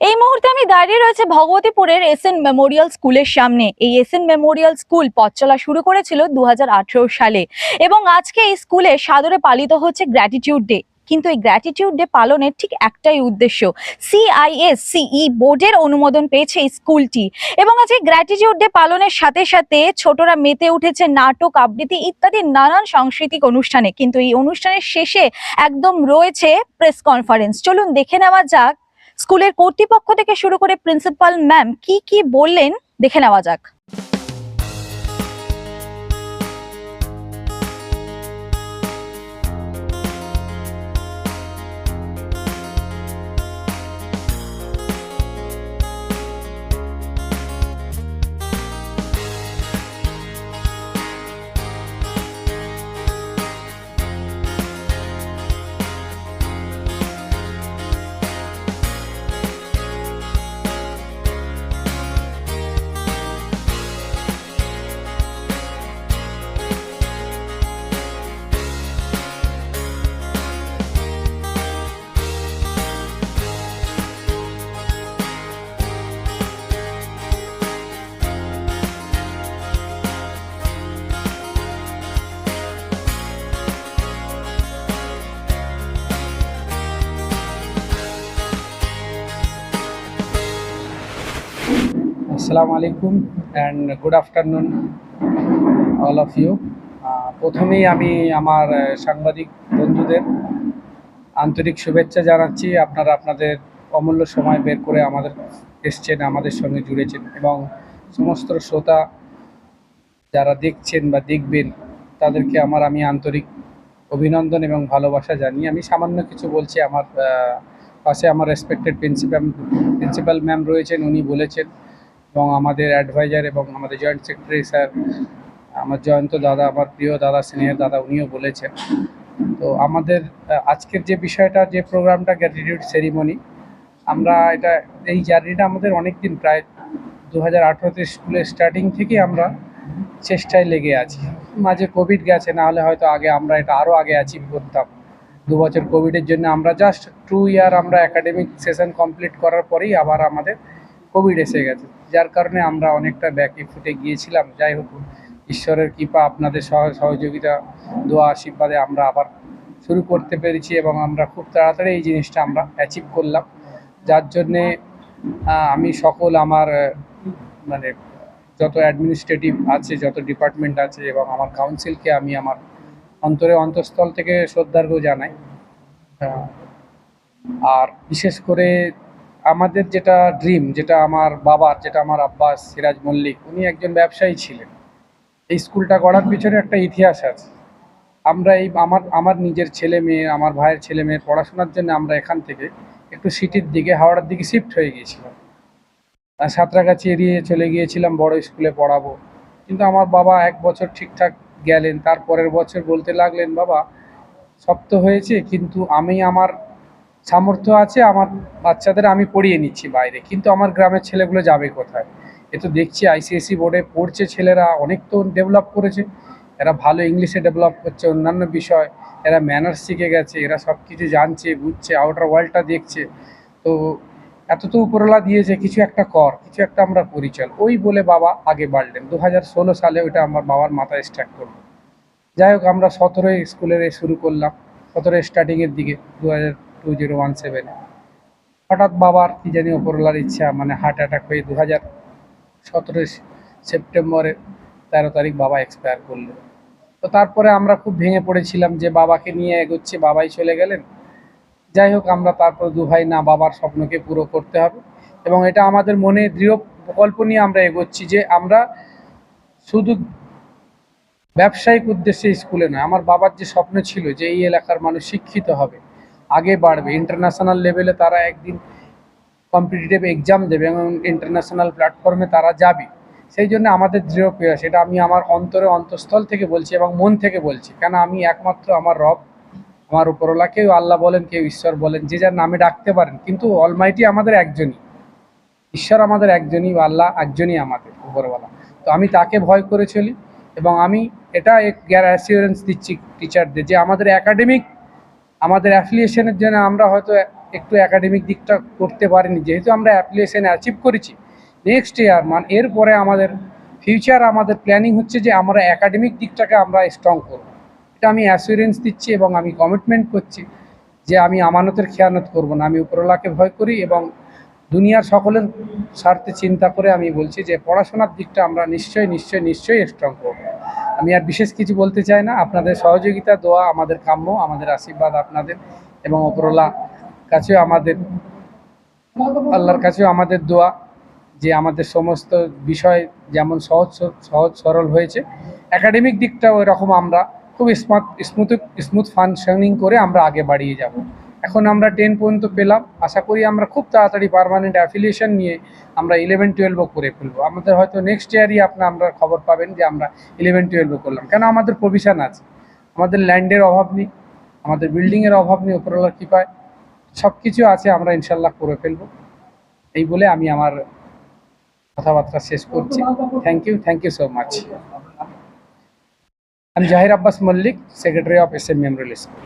এই মুহূর্তে আমি দাঁড়িয়ে রয়েছে ভগবতীপুরের এস এন মেমোরিয়াল স্কুলের সামনে। এই এস এন মেমোরিয়াল স্কুল পথ চলা শুরু করেছিল দু হাজার আঠেরো সালে এবং আজকে এই স্কুলে সাদরে পালিত হচ্ছে গ্র্যাটিটিউড ডে কিন্তু এই গ্র্যাটিটিউড ডে পালনের ঠিক একটাই উদ্দেশ্য সিআইএস সিই বোর্ডের অনুমোদন পেয়েছে এই স্কুলটি এবং আজকে গ্র্যাটিটিউড ডে পালনের সাথে সাথে ছোটরা মেতে উঠেছে নাটক, আবৃত্তি ইত্যাদি নানান সাংস্কৃতিক অনুষ্ঠানে। কিন্তু এই অনুষ্ঠানের শেষে একদম রয়েছে প্রেস কনফারেন্স চলুন দেখে নেওয়া যাক স্কুলের কর্তৃপক্ষ থেকে শুরু করে প্রিন্সিপাল ম্যাম কি কি বললেন দেখে নেওয়া যাক। আসসালামু আলাইকুম and good afternoon all of you প্রথমেই আমি আমার সাংবাদিক বন্ধুদের আন্তরিক শুভেচ্ছা জানাচ্ছি। আপনারা আপনাদের অমূল্য সময় বের করে আমাদের এসছেন, আমাদের সঙ্গে জুড়েছেন এবং সমস্ত শ্রোতা যারা দেখছেন বা দেখবেন, তাদেরকে আমার আমি আন্তরিক অভিনন্দন এবং ভালোবাসা জানি আমি সামান্য কিছু বলছি। আমার পাশে আমার রেসপেক্টেড প্রিন্সিপাল প্রিন্সিপাল ম্যাম রয়েছেন, উনি বলেছেন এবং আমাদের অ্যাডভাইজার এবং আমাদের জয়েন্ট সেক্রেটারি স্যার আমার জয়ন্ত দাদা, আমার প্রিয় দাদা সিনিয়র দাদা, উনিও বলেছেন। তো আমাদের আজকের যে বিষয়টা, যে প্রোগ্রামটা গ্র্যাটিটিউড সেরিমনি আমরা এটা, এই জার্নিটা আমাদের অনেক দিন প্রায় দু হাজার স্কুলের স্টার্টিং থেকে আমরা চেষ্টায় লেগে আছি। মাঝে কোভিড গেছে, না হলে হয়তো আগে আমরা এটা আরও আগে অ্যাচিভ করতাম। দু বছর কোভিডের জন্য আমরা জাস্ট টু ইয়ার আমরা একাডেমিক সেশন কমপ্লিট করার পরেই আবার আমাদের কোভিড এসে গেছে। যার কারণে আমরা অনেকটা ব্যাকে ফুটে গিয়েছিলাম। যাই হোক, ঈশ্বরের কৃপা, আপনাদের সহ- সহযোগিতা, দোয়া, আশীর্বাদে আমরা আবার শুরু করতে পেরেছি এবং আমরা খুব তাড়াতাড়ি এই জিনিসটা আমরা অ্যাচিভ করলাম। যার জন্যে আমি সকল আমার মানে যত অ্যাডমিনিস্ট্রেটিভ আছে, যত ডিপার্টমেন্ট আছে এবং আমার কাউন্সিলকে আমি আমার অন্তরে অন্তঃস্থল থেকে শ্রদ্ধার্ঘ জানাই। আর বিশেষ করে আমাদের যেটা ড্রিম যেটা আমার বাবার, যেটা আমার আব্বাস, সিরাজ মল্লিক, উনি একজন ব্যবসায়ী ছিলেন। এই স্কুলটা গড়ার পিছনে একটা ইতিহাস আছে। আমরা এই আমার আমার নিজের ছেলে মেয়ে, আমার ভাইয়ের ছেলে মেয়ের পড়াশোনার জন্য আমরা এখান থেকে একটু সিটির দিকে, হাওড়ার দিকে শিফট হয়ে গিয়েছিলাম। সাঁতরাগাছি এড়িয়ে চলে গিয়েছিলাম, বড় স্কুলে পড়াবো। কিন্তু আমার বাবা এক বছর ঠিকঠাক গেলেন তার পরের বছর বলতে লাগলেন, বাবা, সব তো হয়েছে, কিন্তু আমি আমার সামর্থ্য আছে, আমার বাচ্চাদের আমি পড়িয়ে নিচ্ছি বাইরে। কিন্তু আমার গ্রামের ছেলেগুলো যাবে কোথায়? এ তো দেখছি আইসিএসসি বোর্ডে পড়ছে ছেলেরা, অনেক তো ডেভেলপ করেছে। এরা ভালো ইংলিশে ডেভেলপ করছে, অন্যান্য বিষয়। এরা ম্যানার্স শিখে গেছে, এরা সব কিছু জানছে, বুঝছে আউটার ওয়ার্ল্ডটা দেখছে। তো এত তো উপরওয়ালা দিয়েছে, কিছু একটা কর, কিছু একটা আমরা করি, চল। ওই বলে বাবা আগে বাড়লেন। দু হাজার ষোলো সালে ওটা আমার বাবার মাথায় স্টার্ট করল। যাই হোক, আমরা সতেরোই স্কুলের শুরু করলাম সতেরোই স্টার্টিংয়ের দিকে দু হাজার টু জিরো ওয়ান সেভেনে হঠাৎ বাবার কি জানি ওপরওয়ালার ইচ্ছা মানে হার্ট অ্যাটাক হয়ে দু হাজার সতেরোই সেপ্টেম্বরের তেরো তারিখ বাবা এক্সপায়ার করল। তো তারপরে আমরা খুব ভেঙে পড়েছিলাম যে বাবাকে নিয়ে এগোচ্ছে, বাবাই চলে গেলেন। যাই হোক, আমরা তারপর দু ভাই না, বাবার স্বপ্নকে পুরো করতে হবে। এবং এটা আমাদের মনে দৃঢ় প্রকল্প নিয়ে আমরা এগোচ্ছি যে আমরা শুধু ব্যবসায়িক উদ্দেশ্যে স্কুলে নয়, আমার বাবার যে স্বপ্ন ছিল যে এই এলাকার মানুষ শিক্ষিত হবে আগে বাড়বে। ইন্টারন্যাশনাল লেভেলে তারা একদিন কম্পিটিটিভ এক্সাম দেবে এবং ইন্টারন্যাশনাল প্ল্যাটফর্মে তারা যাবে। সেই জন্য আমাদের দৃঢ় প্রয়াস এটা আমি আমার অন্তরে অন্তঃস্থল থেকে বলছি এবং মন থেকে বলছি। কেন আমি একমাত্র আমার রব, আমার উপরওয়ালা কেউ আল্লাহ বলেন, কেউ ঈশ্বর বলেন, যে যার নামে ডাকতে পারেন। কিন্তু অলমাইটি আমাদের একজনই। ঈশ্বর আমাদের একজনই, আল্লাহ একজনই আমাদের উপরওয়ালা। তো আমি তাকে ভয় করে চলি এবং আমি এটা এক গ্যার অ্যাসিওরেন্স দিচ্ছি টিচারদের যে আমাদের একাডেমিক আমাদের অ্যাফিলিয়েশনের জন্য আমরা হয়তো একটু একাডেমিক দিকটা করতে পারিনি। যেহেতু আমরা অ্যাপ্লিকেশন অ্যাচিভ করেছি। নেক্সট ইয়ার মানে এরপরে আমাদের ফিউচার আমাদের প্ল্যানিং হচ্ছে যে আমরা একাডেমিক দিকটাকে আমরা স্ট্রং করব। এটা আমি অ্যাসুরেন্স দিচ্ছি এবং আমি কমিটমেন্ট করছি যে আমি আমানতের খেয়ানত করব না। আমি উপরওয়ালাকে ভয় করি এবং দুনিয়ার সকলের স্বার্থে চিন্তা করে আমি বলছি যে পড়াশোনার দিকটা আমরা নিশ্চয়ই নিশ্চয় নিশ্চয়ই স্ট্রং করব। আমি আর বিশেষ কিছু বলতে চাই না। আপনাদের সহযোগিতা, দোয়া, আমাদের কাম্য, আমাদের আশীর্বাদ আপনাদের এবং ওপরওয়ালা কাছেও আমাদের, আল্লাহর কাছেও আমাদের দোয়া যে আমাদের সমস্ত বিষয় যেমন সহজ সহজ, সরল হয়েছে। একাডেমিক দিকটাও এরকম আমরা খুব স্মার্ট স্মুথ স্মুথ ফাংশনিং করে আমরা আগে বাড়িয়ে যাব। এখন আমরা টেন পর্যন্ত পেলাম। আশা করি আমরা খুব তাড়াতাড়ি পার্মানেন্ট অ্যাফিলিয়েশন নিয়ে আমরা ইলেভেন টুয়েলভও করে ফেলব। আমাদের হয়তো নেক্সট ইয়ারই আপনার আমরা খবর পাবেন যে আমরা ইলেভেন টুয়েলভও করলাম। কেন আমাদের প্রভিশন আছে? আমাদের ল্যান্ডের অভাব নেই, আমাদের বিল্ডিংয়ের অভাব নেই, উপরওয়ালার কৃপায়। সব কিছু আছে, আমরা ইনশাল্লাহ করে ফেলব। এই বলে আমি আমার কথাবার্তা শেষ করছি। Thank you thank you so much আমি Jahir Abbas Mallick secretary of S M memorial school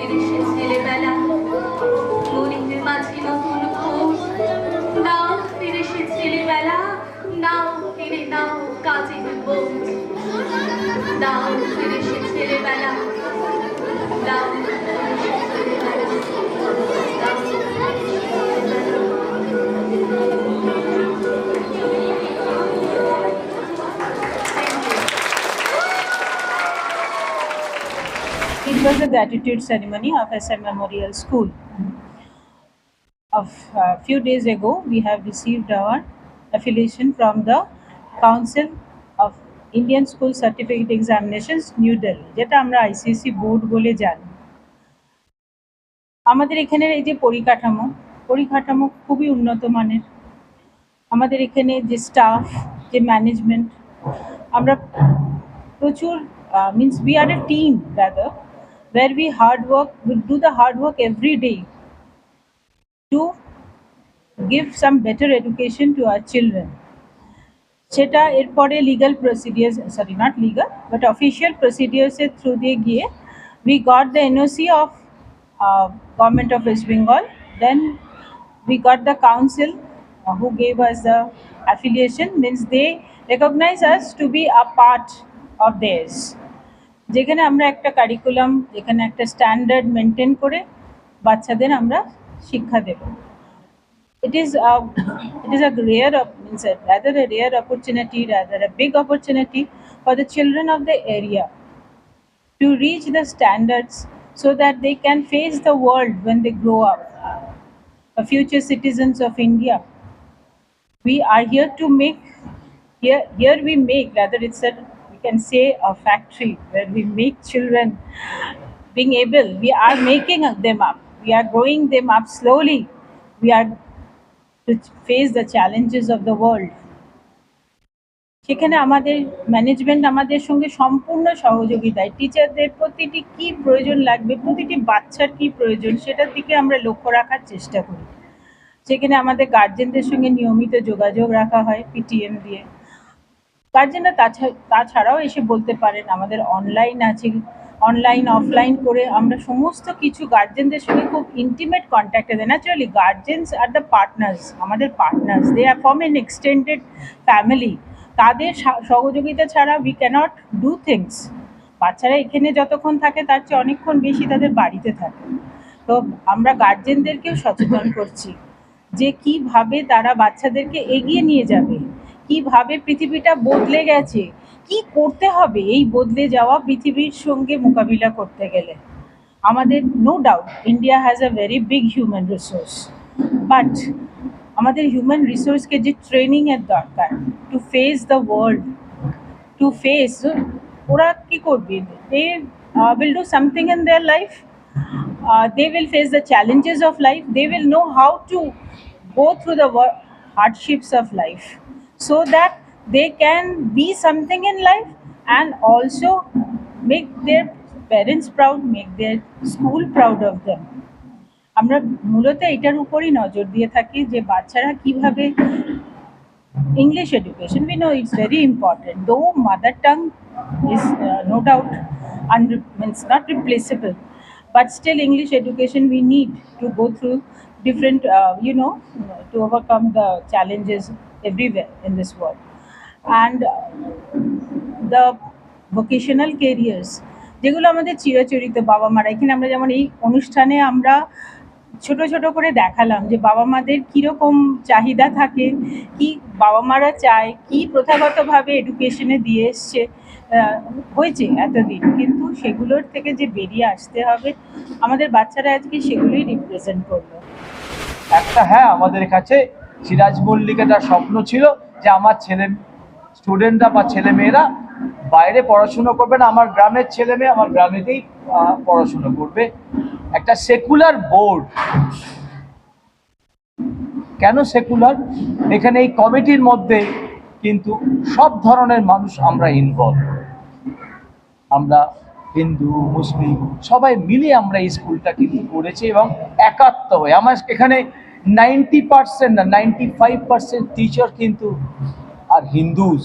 দাও ফিরে সে ছেলেবেলা মনের মাঝে নতুন খোঁজ দাও ফিরে সে ছেলেবেলা নাও ফিরে নাও কাজের বোঝ দাও ফিরে সে ছেলেবেলা দাও was a gratitude ceremony of SM Memorial School. Of a few days ago, we have received our affiliation from the Council of Indian School Certificate Examinations, New Delhi, যেটা আমরা আইসিএসসি বোর্ড বলে জানি আমাদের এখানের এই যে পরিকাঠামো পরিকাঠামো খুবই উন্নত মানের আমাদের এখানে যে স্টাফ যে ম্যানেজমেন্ট আমরা প্রচুর means we are a team rather where we hard work we do the hard work every day to give some better education to our children সেটা এরপরে legal procedures sorry not legal but official প্রসিডিয়ার্সের through দিয়ে গিয়ে we got the NOC of government of West Bengal then we got the council uh, who gave us the affiliation means they recognize us to be a part of theirs যেখানে আমরা একটা curriculum যেখানে একটা standard maintain করে বাচ্চাদের আমরা শিক্ষা দেব it is a, it is a rare op- means a, rather a rare opportunity rather a big opportunity for the children of the area to reach the standards so that they can face the world when they grow up a future citizens of india we are here to make here here we make rather it's a we can say a factory where we make children being able, we are making them up. We are growing them up slowly. We are to face the challenges of the world. সেখানে আমাদের management আমাদের সঙ্গে সম্পূর্ণ সহযোগিতায়। টিচারদের প্রতিটি কি প্রয়োজন লাগবে, প্রতিটি বাচ্চার কি প্রয়োজন, সেটার দিকে আমরা লক্ষ্য রাখার চেষ্টা করি। সেখানে আমাদের গার্জেনদের সঙ্গে নিয়মিত যোগাযোগ রাখা হয় পিটিএম দিয়ে। গার্জেনরা তাছা- তাছাড়াও এসে বলতে পারেন, আমাদের অনলাইন আছে অনলাইন অফলাইন করে আমরা সমস্ত কিছু গার্জেনদের সঙ্গে খুব ইন্টিমেট কন্ট্যাক্টে দেয় naturally guardians R the partners আমাদের partners they are form an extended family তাদের সহযোগিতা ছাড়া উই ক্যানট ডু থিংস বাচ্চারা এখানে যতক্ষণ থাকে, তার চেয়ে অনেকক্ষণ বেশি তাদের বাড়িতে থাকে। তো আমরা গার্জেনদেরকেও সচেতন করছি যে কীভাবে তারা বাচ্চাদেরকে এগিয়ে নিয়ে যাবে। কীভাবে পৃথিবীটা বদলে গেছে? কি করতে হবে এই বদলে যাওয়া পৃথিবীর সঙ্গে মোকাবিলা করতে গেলে? আমাদের no doubt India has a very big human resource but আমাদের হিউম্যান রিসোর্সকে যে ট্রেনিংয়ের দরকার to face the world to face ওরা কি করবে? They will do something in their life uh, they will face the challenges of life they will know how to go through the wo- hardships of life. so that they can be something in life and also make their parents proud make their school proud of them আমরা মূলত এটার উপরই নজর দিয়ে থাকি যে বাচ্চারা কিভাবে English education, we know it's very important. Though mother tongue is uh, no doubt unre- means not replaceable, but still English education we need to go through different, uh, you know, to overcome the challenges everywhere in this world. And the vocational careers, যেগুলো আমাদের চিরাচরিত বাবা মারা, এখানে আমরা যেমন এই অনুষ্ঠানে আমরা ছোট ছোট করে দেখালাম যে বাবা মাদের কীরকম চাহিদা থাকে, কি বাবা মারা চায়, কি প্রথাগতভাবে এডুকেশনে দিয়ে এসছে হয়েছে এতদিন কিন্তু সেগুলোর থেকে যে বেরিয়ে আসতে হবে, আমাদের বাচ্চারা আজকে সেগুলোই রিপ্রেজেন্ট করল একটা হ্যাঁ আমাদের কাছে সিরাজ মল্লিকের স্বপ্ন ছিল যে আমার ছেলে স্টুডেন্টরা বা ছেলে মেয়েরা বাইরে পড়াশুনো করবে না, আমার গ্রামের ছেলে মেয়ে আমার গ্রামেতেই পড়াশুনো করবে। একটা সেকুলার বোর্ড কেন সেকুলার এখানে এই কমিটির মধ্যে কিন্তু সব ধরনের মানুষ আমরা ইনভলভ আমরা হিন্দু, মুসলিম, সবাই মিলে আমরা এই স্কুলটা কিন্তু করেছি এবং একাত্ম হয়ে। আমার এখানে নাইনটি পার্সেন্ট না, নাইনটি ফাইভ পার্সেন্ট টিচার কিন্তু আর হিন্দুজ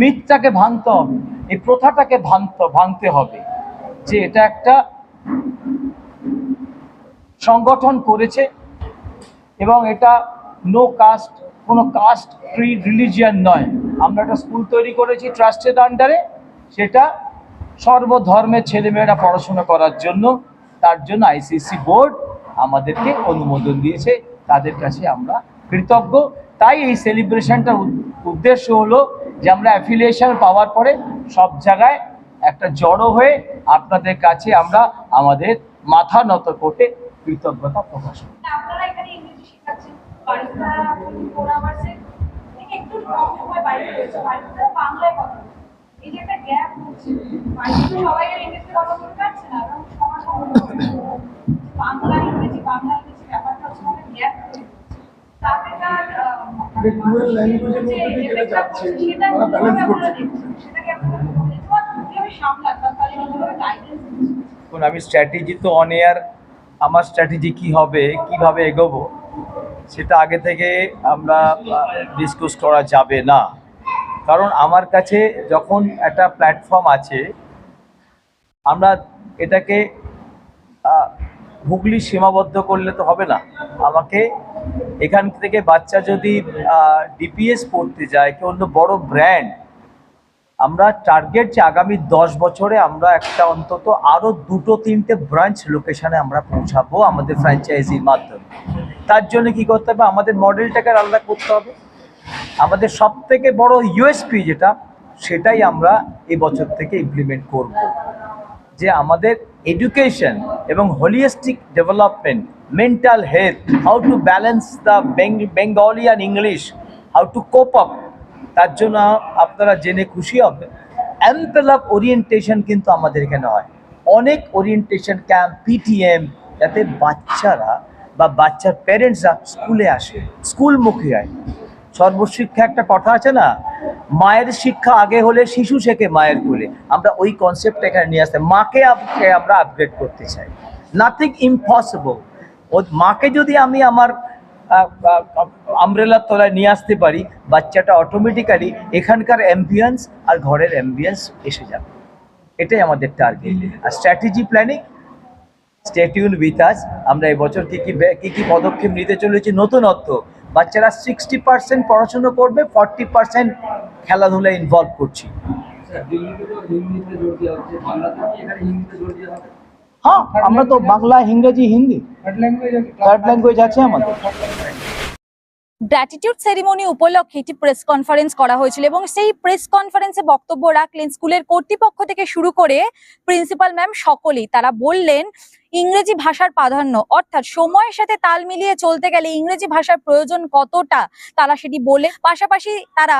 মিথটাকে ভাঙতে হবে, এই প্রথাটাকে ভাঙতে ভাঙতে হবে যে এটা একটা সংগঠন করেছে এবং এটা নো কাস্ট কোনো কাস্ট ফ্রি রিলিজিয়ান নয়। আমরা একটা স্কুল তৈরি করেছি ট্রাস্টের আন্ডারে সেটা সর্বধর্মের ছেলেমেয়েরা পড়াশোনা করার জন্য, তার জন্য আইসিসি বোর্ড আমাদেরকে অনুমোদন দিয়েছে, তাদের কাছে আমরা কৃতজ্ঞ। তাই এই সেলিব্রেশনটার উদ্দেশ্য হলো যে আমরা অ্যাফিলিয়েশন পাওয়ার পরে সব জায়গায় একটা জড়ো হয়ে আপনাদের কাছে আমরা আমাদের মাথা নত করতে কৃতজ্ঞতা প্রকাশ করি। বাংলা ইংরেজি বাংলা ইংরেজি ব্যাপারটা হচ্ছে অনেক গ্যাপ তাতে তার মধ্যে দিয়ে যেটা যাচ্ছে, করছে। সেটাকে আপনারা কীভাবে সামলান বা কীভাবে গাইডেন্স দিচ্ছেন আমি স্ট্র্যাটেজি তো অন এয়ার আমার স্ট্র্যাটেজি কি হবে কীভাবে এগোবো সেটা আগে থেকে আমরা ডিসকাস করা যাবে না। কারণ আমার কাছে যখন একটা প্ল্যাটফর্ম আছে আমরা এটাকে হুগলি সীমাবদ্ধ করলে তো হবে না। আমাকে এখান থেকে বাচ্চা যদি ডিপিএস পড়তে যায় কি অন্য বড় ব্র্যান্ড আমরা টার্গেট যে আগামী দশ বছরে আমরা একটা অন্তত আরও দুটো তিনটে ব্রাঞ্চ লোকেশনে আমরা পৌঁছাবো আমাদের ফ্র্যাঞ্চাইজির মাধ্যমে। তার জন্য কি করতে হবে? আমাদের মডেলটাকে আলাদা করতে হবে। আমাদের সব থেকে বড় ইউএসপি যেটা, সেটাই আমরা এই বছর থেকে ইমপ্লিমেন্ট করব। যে আমাদের এডুকেশন এবং holistic development mental health how to balance the Bengali and English how to cope up তার জন্য আপনারা জেনে খুশি হবেন অ্যাম্পেল অফ ওরিয়েন্টেশন কিন্তু আমাদের এখানে হয়। অনেক ওরিয়েন্টেশন ক্যাম্প পিটিএম যাতে বাচ্চারা বা বাচ্চার প্যারেন্টসরা স্কুলে আসে স্কুলমুখী হয়। সর্বশিক্ষা একটা কথা আছে না? মায়ের শিক্ষা আগে হলে শিশু শেখে মায়ের কোলে। আমরা ওই কনসেপ্টটা এখানে নিয়ে আসতে, মাকে আমরা আপগ্রেড করতে চাই। নাথিং ইম্পসিবল ও মাকে যদি আমি আমার আমব্রেলার তলায় নিয়ে আসতে পারি, বাচ্চাটা অটোমেটিক্যালি এখানকার অ্যাম্বিয়েন্স আর ঘরের অ্যাম্বিয়েন্স এসে যাবে। এটাই আমাদের target R strategy planning stay tuned with us আমরা এবছর কী কী কী কী পদক্ষেপ নিতে চলেছি? নতুনত্ব। বাচ্চারা সিক্সটি পার্সেন্ট পড়াশুনো করবে ফর্টি পার্সেন্ট খেলাধুলায় ইনভলভ করছি। হ্যাঁ আমরা তো বাংলা ইংরেজি Hindi. Third language third language আছে আমাদের। গ্র্যাটিটিউড সেরিমনি উপলক্ষে একটি প্রেস কনফারেন্স করা হয়েছিল এবং সেই প্রেস কনফারেন্সে বক্তব্য রাখলেন স্কুলের কর্তৃপক্ষ থেকে শুরু করে প্রিন্সিপাল ম্যাম সকলেই। তারা বললেন ইংরেজি ভাষার প্রাধান্য, অর্থাৎ সময়ের সাথে তাল মিলিয়ে চলতে গেলে ইংরেজি ভাষার প্রয়োজন কতটা তারা সেটি বলে, পাশাপাশি তারা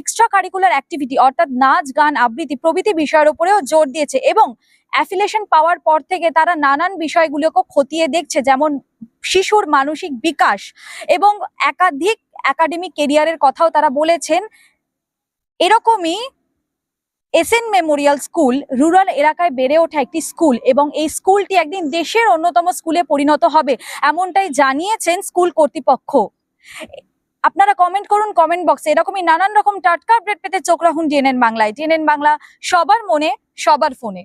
এক্সট্রা কারিকুলার অ্যাক্টিভিটি অর্থাৎ নাচ, গান, আবৃত্তি প্রভৃতি বিষয়ের উপরেও জোর দিয়েছে এবং অ্যাফিলেশন পাওয়ার পর থেকে তারা নানান বিষয়গুলোকে খতিয়ে দেখছে, যেমন শিশুর মানসিক বিকাশ এবং একাধিক একাডেমিক কেরিয়ারের কথাও তারা বলেছেন। এরকমই এসএন মেমোরিয়াল স্কুল রুরাল এলাকায় বেড়ে ওঠা একটি স্কুল এবং এই স্কুলটি একদিন দেশের অন্যতম স্কুলে পরিণত হবে, এমনটাই জানিয়েছেন স্কুল কর্তৃপক্ষ। আপনারা কমেন্ট করুন কমেন্ট বক্সে এরকমই নানান রকম টাটকা আপডেট পেতে চোখ রাখুন ডিএনএন বাংলায়। ডিএনএন বাংলা সবার মনে, সবার ফোনে।